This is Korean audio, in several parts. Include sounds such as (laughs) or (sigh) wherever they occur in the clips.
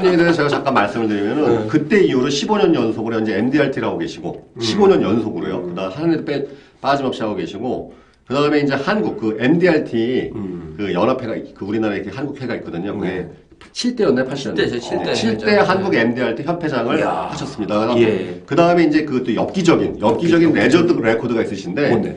에 대해서 제가 잠깐 말씀을 드리면은 네. 그때 이후로 15년 연속으로 현재 MDRT를 하고 계시고 음. 15년 연속으로요. 그다음 한 해도 빼 빠짐없이 하고 계시고 그다음에 이제 한국 그 MDRT 음. 그 연합회가 그 우리나라에 이렇게 한국회가 있거든요. 그게 네. 7대였나요? 8대였나요? 7대죠, 7대. 7대 네. 한국 MDRT 협회장을 이야. 하셨습니다. 그다음- 예. 그 다음에 이제 그 또 엽기적인 엽기적인 레전드 레코드가 있으신데 뭔데?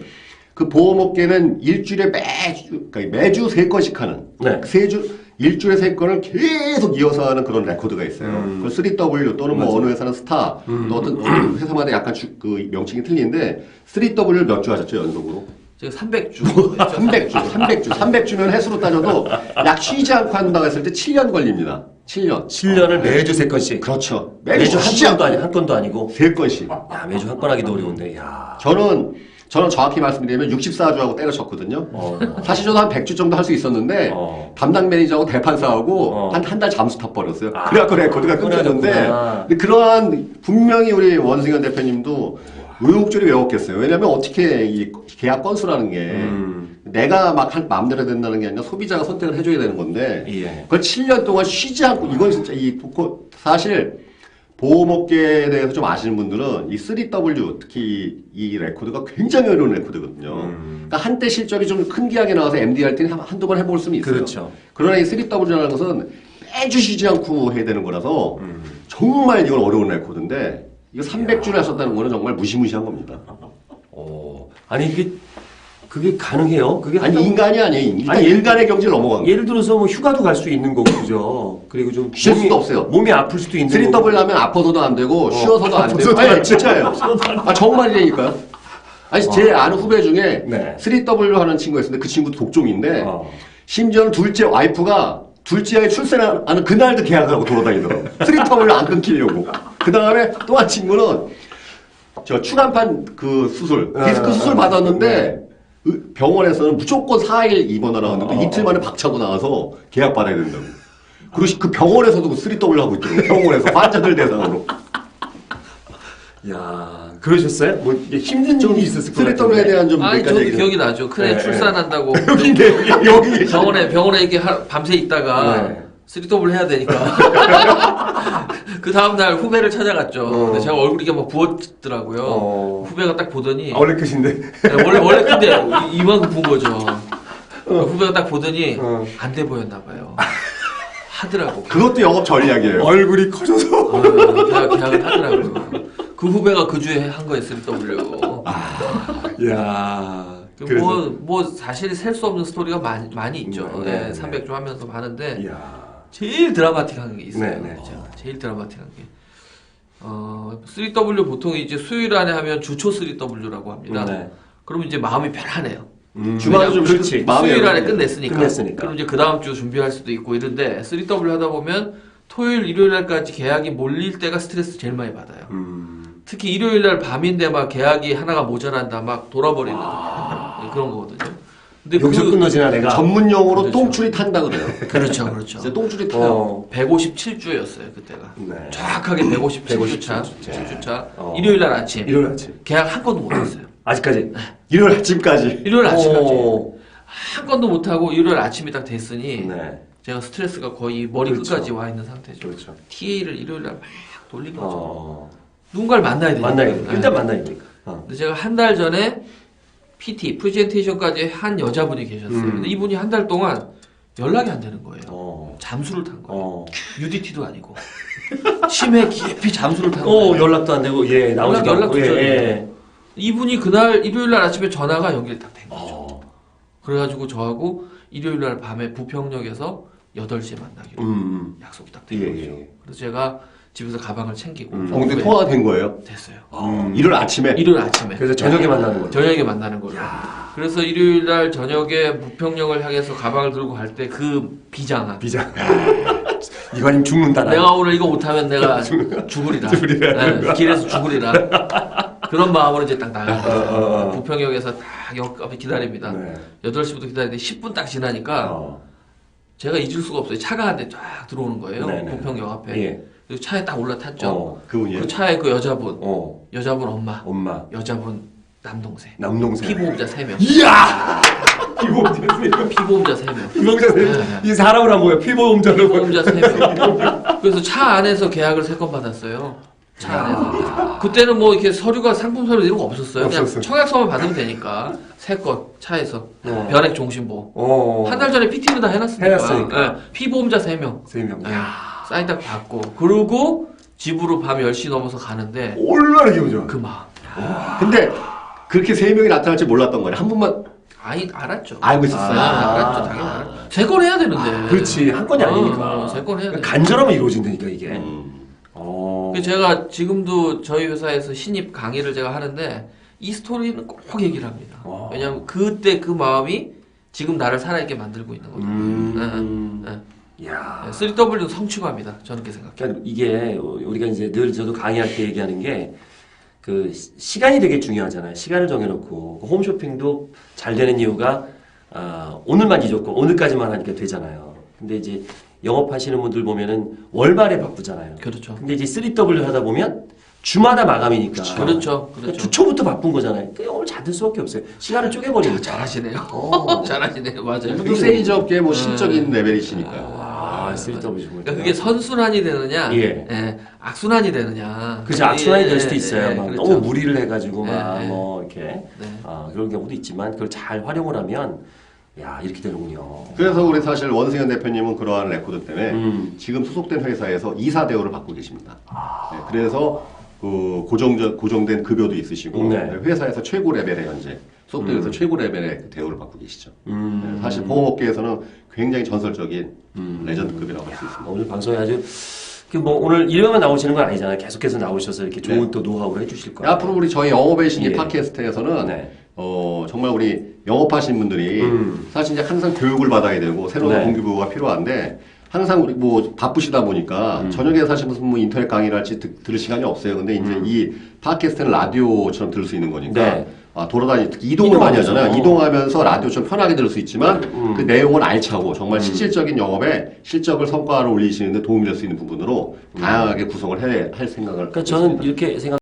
그 보험업계는 일주일에 매주 그러니까 매주 세 건씩 하는 네. 세 주 일주일에 세 건을 계속 이어서 하는 그런 레코드가 있어요. 음. 그 3W 또는 뭐 맞아요. 어느 회사는 스타 음. 또 어떤 (clears throat) 회사마다 약간 주- 그 명칭이 틀린데 3W를 몇 주 하셨죠 연속으로? 제가 300주. 300주, 300주, 300주면 해수로 따져도 약 쉬지 않고 한다고 했을 때 7년 걸립니다. 7년. 7년을 매주 세 건씩. 그렇죠. 매주 한 쉬지 건도 아니 한 건도 아니고. 세 건씩. 야 매주 한 건 하기도 어려운데. 야. 저는 저는 정확히 말씀드리면 64주하고 때려쳤거든요. 어. 사실 저도 한 100주 정도 할 수 있었는데 어. 담당 매니저하고 대판사하고 어. 한 한 달 잠수 타버렸어요. 아, 그래갖고 레코드가 끊겨졌는데 끊어졌구나. 근데 그러한 분명히 우리 원승현 대표님도 의혹줄이 외웠겠어요. 왜냐하면 어떻게 이 계약 건수라는 게 음. 내가 막 한 마음대로 된다는 게 아니라 소비자가 선택을 해줘야 되는 건데 예. 그걸 7년 동안 쉬지 않고 이건 진짜 이 사실 보험업계에 대해서 좀 아시는 분들은 이 3W 특히 이 레코드가 굉장히 어려운 레코드거든요. 음. 그러니까 한때 실적이 좀 큰 기하게 나와서 MDRT는 한- 한두 번 해볼 수는 있어요. 그렇죠. 그러나 이 3W라는 것은 매주 쉬지 않고 해야 되는 거라서 음. 정말 이건 어려운 레코드인데 이거 300주를 하셨다는 거는 정말 무시무시한 겁니다. 어. 아니 이게 그게 가능해요? 그게 아니 인간이 아니에요. 일단 아니, 인간의 경지를 넘어간 거예요. 예를 들어서 뭐 휴가도 갈 수 있는 거고 그죠? 그리고 좀 쉴 몸이- 수도 없어요. 몸이 아플 수도 있는 3W 거고. 하면 아파서도 안 되고 쉬어서도 안 되고 아파서도 아니 안 진짜예요. 아 정말이라니까요. 아니 제 아는 후배 중에 네. 3W 하는 친구가 있었는데 그 친구도 독종인데 어. 심지어는 둘째 와이프가 둘째 아이 출산하는 그날도 계약하고 돌아다니더라고. 3W 안 끊기려고. 그 다음에 또 한 친구는 저 추간판 그 수술 디스크 어, 수술 어, 받았는데 의- 병원에서는 무조건 4일 입원하라고 했는데 어, 이틀 만에 박차고 나와서 계약 받아야 된다고. 그리고 그 병원에서도 그 3W 하고 있더라고요. 병원에서 환자들 대상으로. (laughs) 야, 그러셨어요? 뭐 이게 힘든 일이 있었을 것 3W에 같은데. 대한 좀 아니 저도 얘기를- 기억이 나죠. 큰애 네, 출산한다고 여기인데 (laughs) 여기 여기. 병원에 병원에 이렇게 하- 밤새 있다가 네. 3W 해야 되니까 (laughs) 그 다음 날 후배를 찾아갔죠. 어. 근데 제가 얼굴이 이게 막 부었더라고요. 어. 후배가 딱 보더니 아, 원래 끝인데. 네, 원래 원래 근데 이- 이만큼 부은 거죠. 후배가 딱 보더니 어. 안 돼 보였나 봐요. 하더라고. 그것도 영업 전략이에요. 얼굴이 커져서. 어, 계약, 계약을 하더라고요. 그 후배가 그 주에 한 거예요 3W. 야. 뭐, 뭐 사실 셀 수 없는 스토리가 많이, 많이 있죠. 네, 예, 네, 300주 하면서 하는데 야. 제일 드라마틱한 게 있어요. 네, 네. 진짜. 제일 드라마틱한 게. 어, 3W 보통 이제 수요일 안에 하면 주초 3W라고 합니다. 네. 그러면 이제 마음이 편하네요. 음. 주말은 좀 그렇지. 마음이 수요일 안에. 끝냈으니까. 끝냈으니까. 그럼 이제 그 다음 주 준비할 수도 있고 이런데 3W 하다 보면 토요일, 일요일 날까지 계약이 몰릴 때가 스트레스 제일 많이 받아요. 음. 특히 일요일 날 밤인데 막 계약이 하나가 모자란다 막 돌아버리는 네, (laughs) 그런 거거든요. 근데 여기서 그, 끊어지나 내가. 전문 용어로 그렇죠. 똥줄이 탄다 그래요. (laughs) 그렇죠, 그렇죠. 진짜 똥줄이 타요. 어. 157주였어요 그때가. 네. 정확하게 157주 차, 157주. 7주 차. 어. 일요일 날 아침 일요일 아침. 계약 한 건도 못 했어요. (clears throat) 아직까지. 일요일 아침까지. 일요일 아침까지 오. 한 건도 못 하고 일요일 아침이 딱 됐으니 네. 제가 스트레스가 거의 머리 그렇죠. 끝까지 와 있는 상태죠. 그렇죠. TA를 일요일 날 막 돌린 거죠. 어. 누군가를 만나야 되니까. 만나야 네. 일단 만나야 되니까. 어. 근데 제가 한 달 전에 PT 프레젠테이션까지 한 여자분이 계셨어요. 음. 근데 이분이 한 달 동안 연락이 안 되는 거예요. 어. 잠수를 탄 거예요. 어. UDT도 아니고 심해 깊이 잠수를 탄 거예요. 어, 연락도 안 되고, 예, 연락- 연락도 예, 저- 예. 이분이 그날 일요일 날 아침에 전화가 연결이 딱 된 거죠. 어. 그래가지고 저하고 일요일 날 밤에 부평역에서 8시에 만나기로 음, 약속이 딱 음. 된 예, 거죠. 예. 그래서 제가 집에서 가방을 챙기고 음. 어, 근데 통화가 된 거예요. 됐어요. 음. 일요일 아침에. 일요일 아침에 그래서 저녁에 만나는 거죠. 저녁에 만나는 걸로. 그래서 일요일 날 저녁에 부평역을 향해서 가방을 들고 갈 때 그 비장한. 이거 아니면 죽는다, 나. 내가 오늘 이거 못하면 내가 (laughs) 죽으리라. 죽으리라. 네, 길에서 죽으리라. 그런 마음으로 이제 딱 나간 거예요. 어, 어, 어. 부평역에서 딱 역 앞에 기다립니다. 네. 8시부터 기다리는데 10분 딱 지나니까 어. 제가 잊을 수가 없어요. 차가 한 대 쫙 들어오는 거예요. 네네. 부평역 앞에. 예. 그리고 차에 딱 올라탔죠. 어. 그분이에요. 그 차에 그 여자분, 어. 여자분 엄마, 엄마. 여자분 남동생, 남동생. 피보험자 3명. 이야! (laughs) 피보험자 피보험자 3명. 피보험자 이 사람을 안 보여 피보험자를 피보험자 3명. 그래서 차 안에서 계약을 3건 받았어요. 차 안에서. 그때는 뭐 이렇게 서류가 상품 서류 이런 거 없었어요. 그냥 없었어요. 청약서만 받으면 되니까. 3건 차에서. 어. 변액 종신보. 어. 한 달 전에 PT는 다 해놨으니까. 해놨으니까. 예, 피보험자 3명. 세 명. 예, 사인 딱 받고. 그러고 집으로 밤 10시 넘어서 가는데 얼마나 기분 좋아. 그 마음. 근데 그렇게 세 명이 나타날 줄 몰랐던 거예요. 한 분만 아이, 알았죠. 알고 있었어요. 아, 알았죠. 당연히 알았죠. 세건 해야 되는데. 그렇지 한 건이 아니니까. 어, 세건 해야 돼. 간절하면 이루어진다니까 이게. 음. 어. 그 제가 지금도 저희 회사에서 신입 강의를 제가 하는데 이 스토리는 꼭 얘기를 합니다. 와. 왜냐하면 그때 그 마음이 지금 나를 살아있게 만들고 있는 거죠. 음. 네, 야. 3W도 성취감이다. 저는 그렇게 생각해요. 그러니까 이게 우리가 이제 늘 저도 강의할 때 얘기하는 게 그 시간이 되게 중요하잖아요. 시간을 정해놓고 그 홈쇼핑도 잘 되는 이유가 아, 오늘만 이 조건, 오늘까지만 하니까 되잖아요. 근데 이제 영업하시는 분들 보면은 월말에 바쁘잖아요. 그렇죠. 근데 이제 3W 하다 보면 주마다 마감이니까. 그렇죠. 그러니까 그렇죠. 주초부터 바쁜 거잖아요. 그러니까 오늘 잘 될 수밖에 없어요. 시간을 쪼개버리니까. 잘하시네요. 어. 잘하시네요. 맞아요. 또 세이즈 업계 뭐 신적인 레벨이시니까요. 아, 3W 정말. 그러니까 그게 선순환이 되느냐, 예. 예, 악순환이 되느냐. 그죠 악순환이 예, 될 수도 예, 있어요. 예, 막 그렇죠. 너무 무리를 해가지고 예, 막 예. 뭐 이렇게 네. 아, 그런 경우도 있지만 그걸 잘 활용을 하면 야 이렇게 되는군요. 그래서 우리 사실 원승현 대표님은 그러한 레코드 때문에 음. 지금 소속된 회사에서 이사 대우를 받고 계십니다. 네, 그래서 그 고정 고정된 급여도 있으시고 네. 회사에서 최고 레벨의 현재 소속된 회사 최고 레벨의 그 대우를 받고 계시죠. 음. 네, 사실 보험업계에서는 굉장히 전설적인 레전드급이라고 할 수 있습니다. 아, 오늘 방송에 아주 그뭐 오늘 일회만 나오시는 건 아니잖아요. 계속해서 나오셔서 이렇게 좋은 네. 또 노하우를 해주실 거예요. 앞으로 우리 저희 영업의 신기 예. 팟캐스트에서는 네. 어, 정말 우리 영업하시는 분들이 음. 사실 이제 항상 교육을 받아야 되고 새로운 네. 동기부여가 필요한데 항상 우리 뭐 바쁘시다 보니까 음. 저녁에 사실 무슨 뭐 인터넷 강의를 할지 듣- 들을 시간이 없어요. 근데 이제 이 팟캐스트는 라디오처럼 들을 수 있는 거니까 네. 아, 돌아다니 특히 이동을 많이. 하잖아요. 이동하면서 라디오처럼 편하게 들을 수 있지만 음. 그 내용은 알차고 정말 실질적인 영업에 실적을 성과를 올리시는데 도움이 될 수 있는 부분으로 다양하게 구성을 해, 할 생각을 그러니까 저는 있습니다. 이렇게 생각.